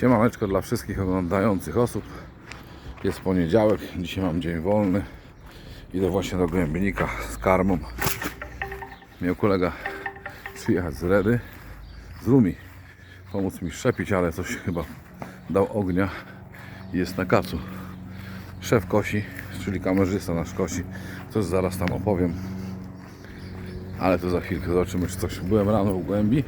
Siemaneczko dla wszystkich oglądających osób. Jest poniedziałek, dzisiaj mam dzień wolny. Idę właśnie do Głębnika z karmą. Miał kolega przyjechać z Redy, z Rumi, pomóc mi szczepić, ale coś chyba dał ognia i jest na kacu. Szef kosi, czyli kamerzysta nasz kosi, coś zaraz tam opowiem. Ale to za chwilkę zobaczymy, czy coś. Byłem rano w głębi,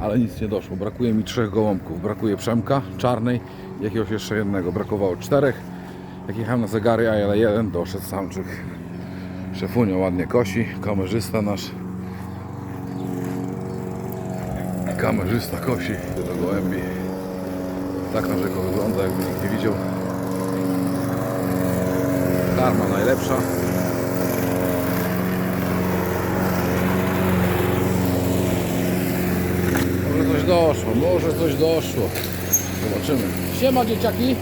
ale nic nie doszło. Brakuje mi trzech gołąbków. Brakuje Przemka, czarnej, jakiegoś jeszcze jednego. Brakowało czterech. Jak jechałem na zegary, a jeden doszedł samczyk. Szefunio ładnie kosi, kamerzysta nasz. Kamerzysta kosi do gołębi. Tak narzeko wygląda, jakby nikt nie widział. Karma najlepsza. Może coś doszło, może coś doszło. Zobaczymy. Siema dzieciaki.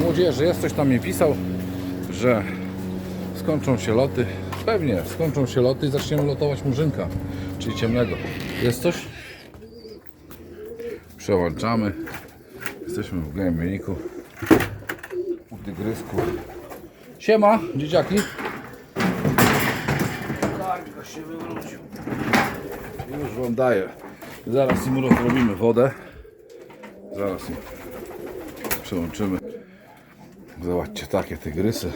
Młodzieży, jest coś tam mi pisał, że skończą się loty. Pewnie, skończą się loty i zaczniemy lotować murzynka, czyli ciemnego. Jest coś? Przełączamy. Jesteśmy w głębniku. U tygrysku. Siema, dzieciaki. Kańka się wywrócił. Już wam daję. Zaraz im rozrobimy wodę. Zaraz im przełączymy. Zobaczcie, takie tygrysy.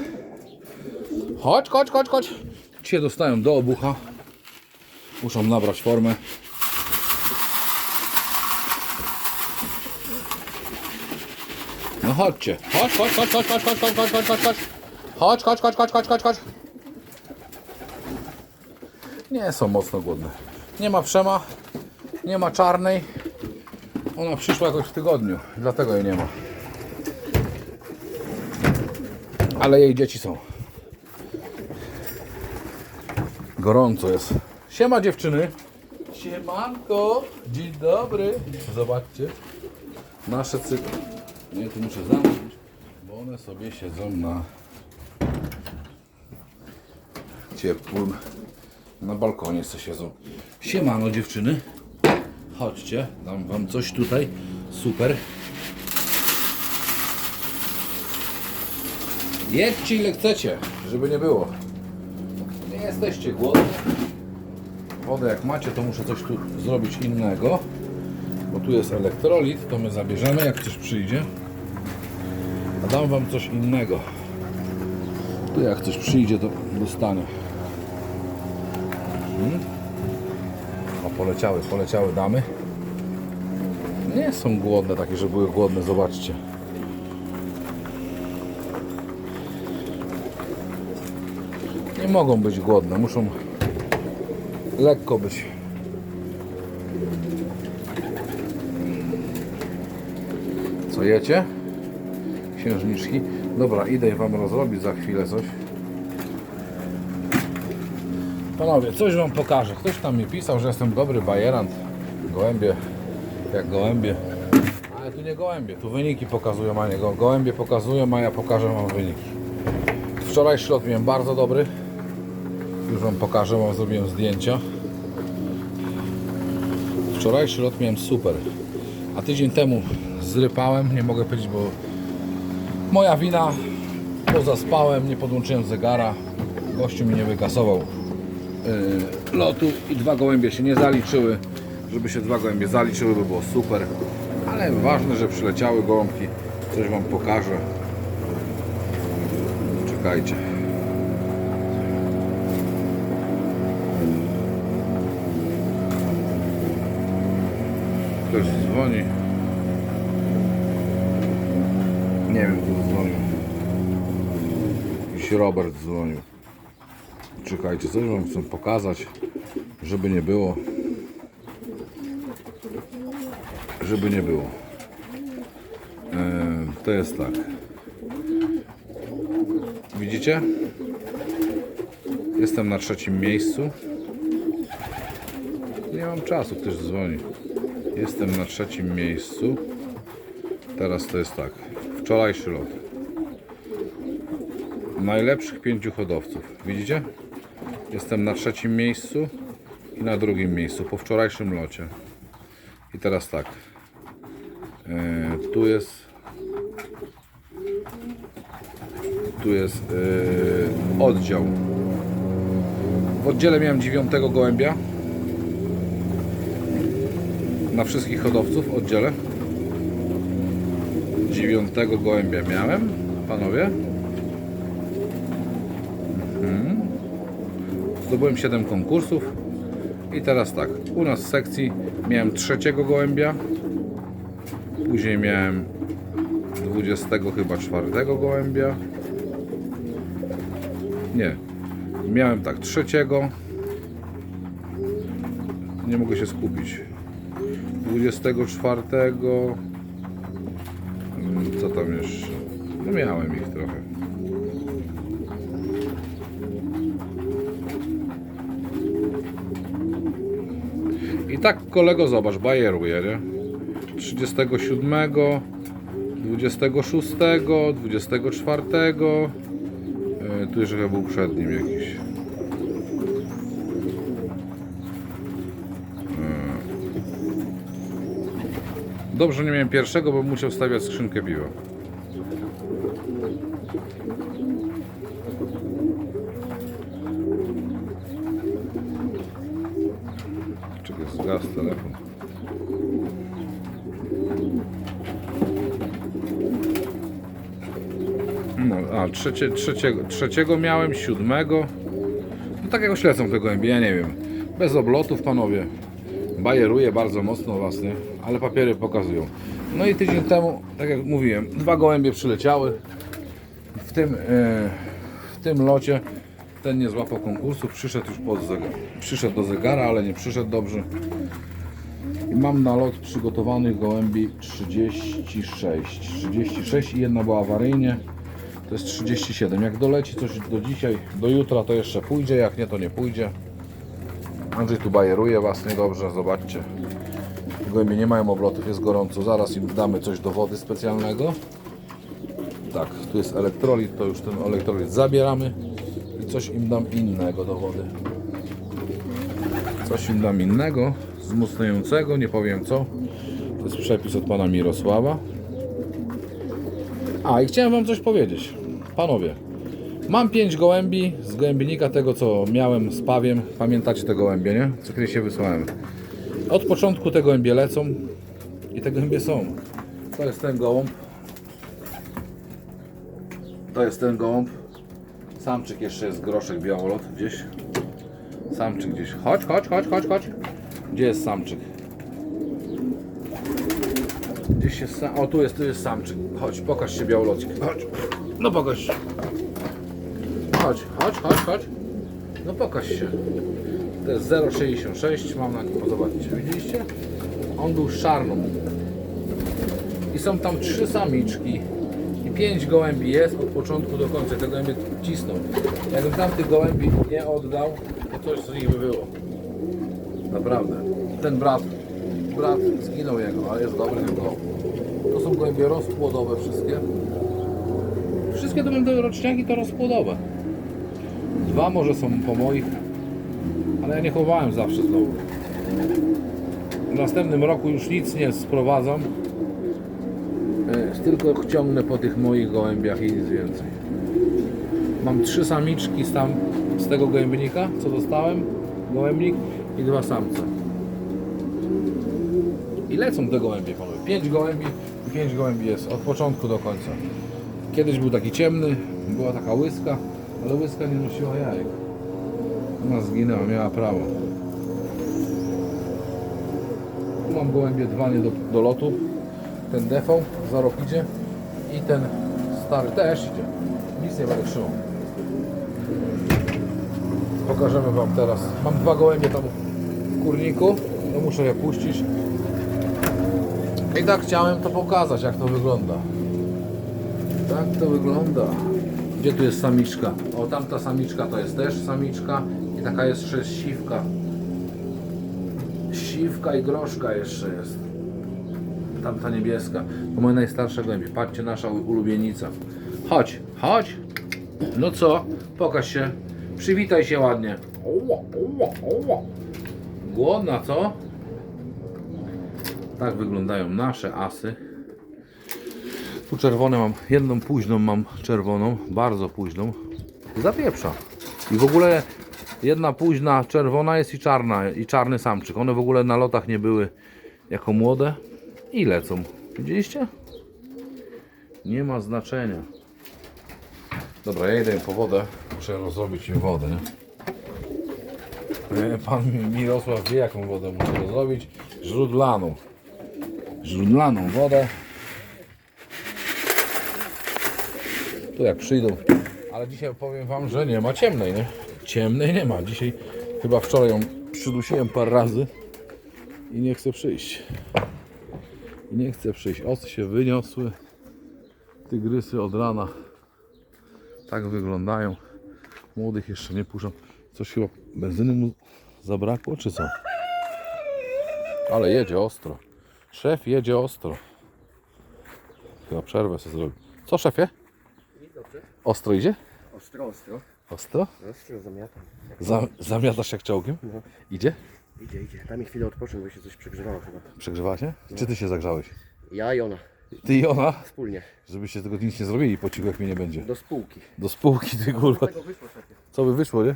Chodź, chodź, chodź, chodź. Ci się dostają do obucha. Muszą nabrać formę. No chodźcie. Chodź, chodź, chodź, chodź, chodź, chodź, chodź, chodź, chodź, chodź, chodź. Chodź, chodź, chodź, chodź, chodź, chodź, chodź. Nie są mocno głodne. Nie ma przema, nie ma czarnej. Ona przyszła jakoś w tygodniu, dlatego jej nie ma. Ale jej dzieci są. Gorąco jest. Siema dziewczyny. Siemanko. Dzień dobry. Zobaczcie. Nasze cykle. Nie, tu muszę zamknąć, bo one sobie siedzą na ciepłym na balkonie co siedzą. Siemano dziewczyny. Chodźcie, dam wam coś tutaj. Super. Jedźcie ile chcecie, żeby nie było. Nie jesteście głodni. Wodę jak macie, to muszę coś tu zrobić innego. Bo tu jest elektrolit, to my zabierzemy jak ktoś przyjdzie. A dam wam coś innego. Tu jak ktoś przyjdzie, to dostanie. O, poleciały, poleciały damy. Nie są głodne takie, że były głodne, zobaczcie. Nie mogą być głodne, muszą lekko być. Co jecie? Księżniczki. Dobra, idę wam rozrobić za chwilę coś. Panowie, coś wam pokażę. Ktoś tam mi pisał, że jestem dobry bajerant. Gołębie, jak gołębie. Ale tu nie gołębie, tu wyniki pokazują, a nie go. Gołębie pokazują, a ja pokażę wam wyniki. Wczorajszy lot miałem bardzo dobry. Już wam pokażę, wam zrobiłem zdjęcia. Wczorajszy lot miałem super. A tydzień temu zrypałem, nie mogę powiedzieć, bo moja wina, bo zaspałem, nie podłączyłem zegara. Gościu mi nie wykasował lotu i dwa gołębie się nie zaliczyły. Żeby się dwa gołębie zaliczyły, by było super. Ale ważne, że przyleciały gołąbki. Coś Wam pokażę. Czekajcie. Ktoś dzwoni. Nie wiem, kto dzwonił. Jakiś Robert dzwonił. Czekajcie, coś wam chcę pokazać, żeby nie było. Żeby nie było. E, to jest tak. Widzicie? Jestem na trzecim miejscu. Nie mam czasu, ktoś dzwoni. Jestem na trzecim miejscu. Teraz to jest tak. Wczorajszy lot. Najlepszych pięciu hodowców. Widzicie? Jestem na trzecim miejscu i na drugim miejscu po wczorajszym locie. I teraz tak. E, tu jest tu jest e, oddział. W oddziale miałem dziewiątego gołębia. Na wszystkich hodowców w oddziale. Dziewiątego gołębia miałem, panowie. Mhm. Zdobyłem 7 konkursów. I teraz tak, u nas w sekcji miałem trzeciego gołębia. Później miałem 20 chyba czwartego gołębia. Nie. Miałem tak, trzeciego. Nie mogę się skupić. 24. Mm, Co tam jeszcze? No miałem ich trochę. I tak kolego zobacz, bajeruje, nie? 37, 26, 24. e, Tu jeszcze był przed nim jakiś. E, Dobrze, nie miałem pierwszego, bo musiał stawiać skrzynkę piwa. Czekaj, zgasł telefon. No, a trzecie, trzeciego, trzeciego miałem, siódmego. No tak jak śledzą te ja nie wiem. Bez oblotów, panowie. Bajeruje bardzo mocno własny, ale papiery pokazują. No i tydzień temu, tak jak mówiłem, dwa gołębie przyleciały. W tym, e, w tym locie ten nie złapał konkursu, przyszedł już pod zegar. Przyszedł do zegara, ale nie przyszedł dobrze. I mam na lot przygotowanych gołębi 36. 36 i jedna była awaryjnie. To jest 37. Jak doleci coś do dzisiaj, do jutra, to jeszcze pójdzie. Jak nie, to nie pójdzie. Andrzej tu bajeruje was niedobrze, zobaczcie. Gołębie nie mają oblotów, jest gorąco. Zaraz im damy coś do wody specjalnego. Tak, tu jest elektrolit, to już ten elektrolit zabieramy coś im dam innego do wody. Coś im dam innego, wzmocniającego, nie powiem co. To jest przepis od pana Mirosława. A i chciałem wam coś powiedzieć. Panowie, mam pięć gołębi z gołębnika tego co miałem z pawiem. Pamiętacie te gołębie, nie? Co kiedyś się wysłałem. Od początku te gołębie lecą i te gołębie są. To jest ten gołąb. To jest ten gołąb. Samczyk jeszcze jest groszek białolot gdzieś. Samczyk gdzieś. Chodź, chodź, chodź, chodź, chodź. Gdzie jest samczyk? Gdzieś jest sam... O, tu jest, tu jest samczyk. Chodź, pokaż się białolocik. Chodź. No pokaż się. Chodź, chodź, chodź, chodź. No pokaż się. To jest 0,66. Mam na nim, zobaczcie, widzieliście? On był z czarną. I są tam trzy samiczki. Pięć gołębi jest od początku do końca. Te gołębie cisną. Jakbym tamtych gołębi nie oddał, to coś z nich by było. Naprawdę. Ten brat, brat zginął jego, ale jest dobry gołąb. To są gołębie rozpłodowe wszystkie. Wszystkie to będą roczniaki to rozpłodowe. Dwa może są po moich, ale ja nie chowałem zawsze znowu. W następnym roku już nic nie sprowadzam. Tylko ciągnę po tych moich gołębiach i nic więcej. Mam trzy samiczki z, tam, z tego gołębnika, co dostałem. Gołębnik i dwa samce. I lecą te gołębie, panowie. Pięć gołębi i pięć gołębi jest od początku do końca. Kiedyś był taki ciemny, była taka łyska, ale łyska nie nosiła jajek. Ona zginęła, miała prawo. Tu mam gołębie dwa nie do, do lotu. Ten defał za rok idzie i ten stary też idzie. Nic nie będę trzymał. Pokażemy Wam teraz. Mam dwa gołębie tam w kurniku. No muszę je puścić. I tak chciałem to pokazać, jak to wygląda. Tak to wygląda. Gdzie tu jest samiczka? O, tamta samiczka to jest też samiczka. I taka jest jeszcze siwka. Siwka i groszka jeszcze jest. Tamta niebieska. To moja najstarsza gołębie. Patrzcie, nasza ulubienica. Chodź, chodź. No co? Pokaż się. Przywitaj się ładnie. Głodna, co? Tak wyglądają nasze asy. Tu czerwone mam, jedną późną mam czerwoną, bardzo późną. Zapieprza. I w ogóle jedna późna czerwona jest i czarna, i czarny samczyk. One w ogóle na lotach nie były jako młode i lecą. Widzieliście? Nie ma znaczenia. Dobra, ja idę po wodę. Muszę rozrobić im wodę, nie? E, Pan Mirosław wie jaką wodę muszę rozrobić. Źródlaną. Źródlaną wodę. Tu jak przyjdą. Ale dzisiaj powiem Wam, że nie ma ciemnej, nie? Ciemnej nie ma. Dzisiaj chyba wczoraj ją przydusiłem parę razy i nie chcę przyjść. I nie chcę przyjść. Osy się wyniosły. Tygrysy od rana tak wyglądają. Młodych jeszcze nie puszczą. Coś chyba benzyny mu zabrakło, czy co? Ale jedzie ostro. Szef jedzie ostro. Chyba przerwę sobie zrobił. Co szefie? Ostro idzie? Ostro, ostro. Ostro? Ostro zamiatam. Za, zamiatasz jak czołgiem? No. Idzie? Idzie, idzie. Daj mi chwilę odpocząć, bo się coś przegrzewało chyba. Przegrzewała się? Czy ty się zagrzałeś? Ja i ona. Ty i ona? Wspólnie. Żebyście tego nic nie zrobili po cichu jak mnie nie będzie. Do spółki. Do spółki ty kurwa. Tego wyszło. Co by wyszło, nie?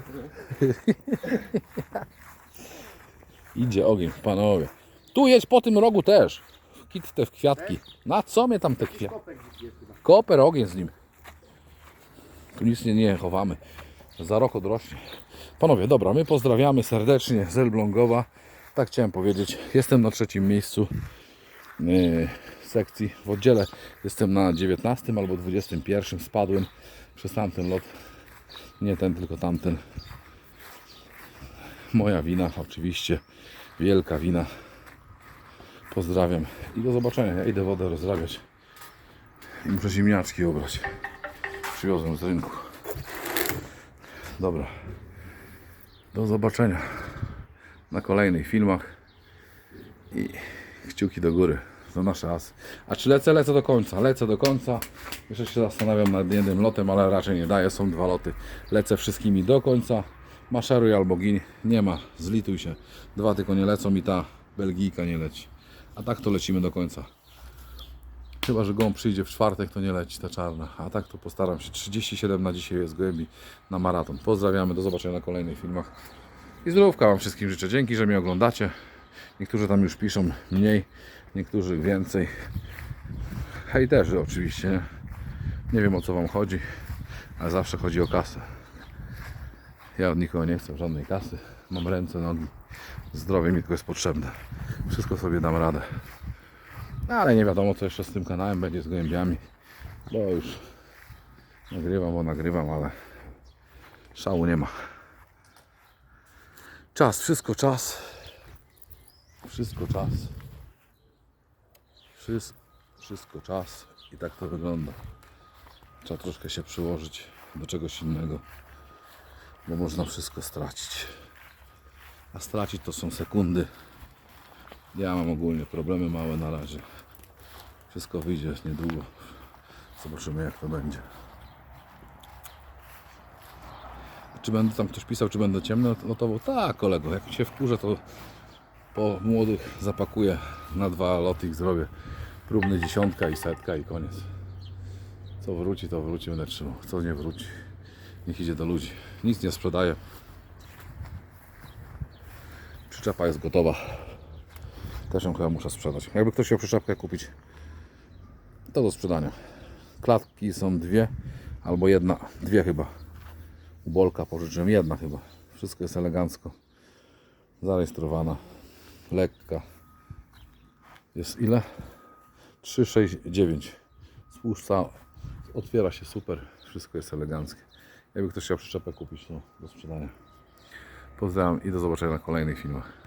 Idzie ogień, panowie. Tu jedź po tym rogu też. Kit te w kwiatki. Na co mnie tam te kwiatki? Jest. Koper, ogień z nim. Tu nic nie, nie chowamy. Za rok odrośnie. Panowie, dobra, my pozdrawiamy serdecznie z Elblągowa. Tak chciałem powiedzieć. Jestem na trzecim miejscu yy, sekcji w oddziale. Jestem na 19 albo 21. Spadłem przez tamten lot. Nie ten, tylko tamten. Moja wina, oczywiście. Wielka wina. Pozdrawiam i do zobaczenia. Ja idę wodę rozrabiać. I muszę ziemniaczki ubrać. Przywiozłem z rynku. Dobra. Do zobaczenia na kolejnych filmach. I kciuki do góry za nasze asy. A czy lecę? Lecę do końca. Lecę do końca. Jeszcze się zastanawiam nad jednym lotem, ale raczej nie daję. Są dwa loty. Lecę wszystkimi do końca. Maszeruj albo gin. Nie ma. Zlituj się. Dwa tylko nie lecą i ta Belgijka nie leci. A tak to lecimy do końca. Chyba, że gołąb przyjdzie w czwartek, to nie leci ta czarna. A tak to postaram się. 37 na dzisiaj jest gołębi na maraton. Pozdrawiamy, do zobaczenia na kolejnych filmach. I zdrówka Wam wszystkim życzę. Dzięki, że mnie oglądacie. Niektórzy tam już piszą mniej, niektórzy więcej. Hejterzy oczywiście. Nie? nie wiem o co Wam chodzi, ale zawsze chodzi o kasę. Ja od nikogo nie chcę żadnej kasy. Mam ręce, nogi. Zdrowie mi tylko jest potrzebne. Wszystko sobie dam radę. No, ale nie wiadomo co jeszcze z tym kanałem będzie z gołębiami. Bo już nagrywam, bo nagrywam, ale szału nie ma. Czas, wszystko czas. Wszystko czas. Wszystko, wszystko czas. I tak to wygląda. Trzeba troszkę się przyłożyć do czegoś innego. Bo można wszystko stracić. A stracić to są sekundy. Ja mam ogólnie problemy małe na razie. Wszystko wyjdzie niedługo. Zobaczymy jak to będzie. Czy będę tam ktoś pisał, czy będę ciemny lotował? Tak, kolego. Jak się wkurzę, to po młodych zapakuję na dwa loty ich zrobię. Próbny dziesiątka i setka i koniec. Co wróci, to wróci, będę trzymał. Co nie wróci, niech idzie do ludzi. Nic nie sprzedaję. Przyczepa jest gotowa. Też ją chyba muszę sprzedać. Jakby ktoś chciał przyczepkę kupić, to do sprzedania. Klatki są dwie, albo jedna, dwie chyba. Ubolka pożyczyłem, jedna chyba. Wszystko jest elegancko. Zarejestrowana. Lekka. Jest ile? 3, 6, 9. Spłuszcza. Otwiera się super. Wszystko jest eleganckie. Jakby ktoś chciał przyczepę kupić, to do sprzedania. Pozdrawiam i do zobaczenia na kolejnych filmach.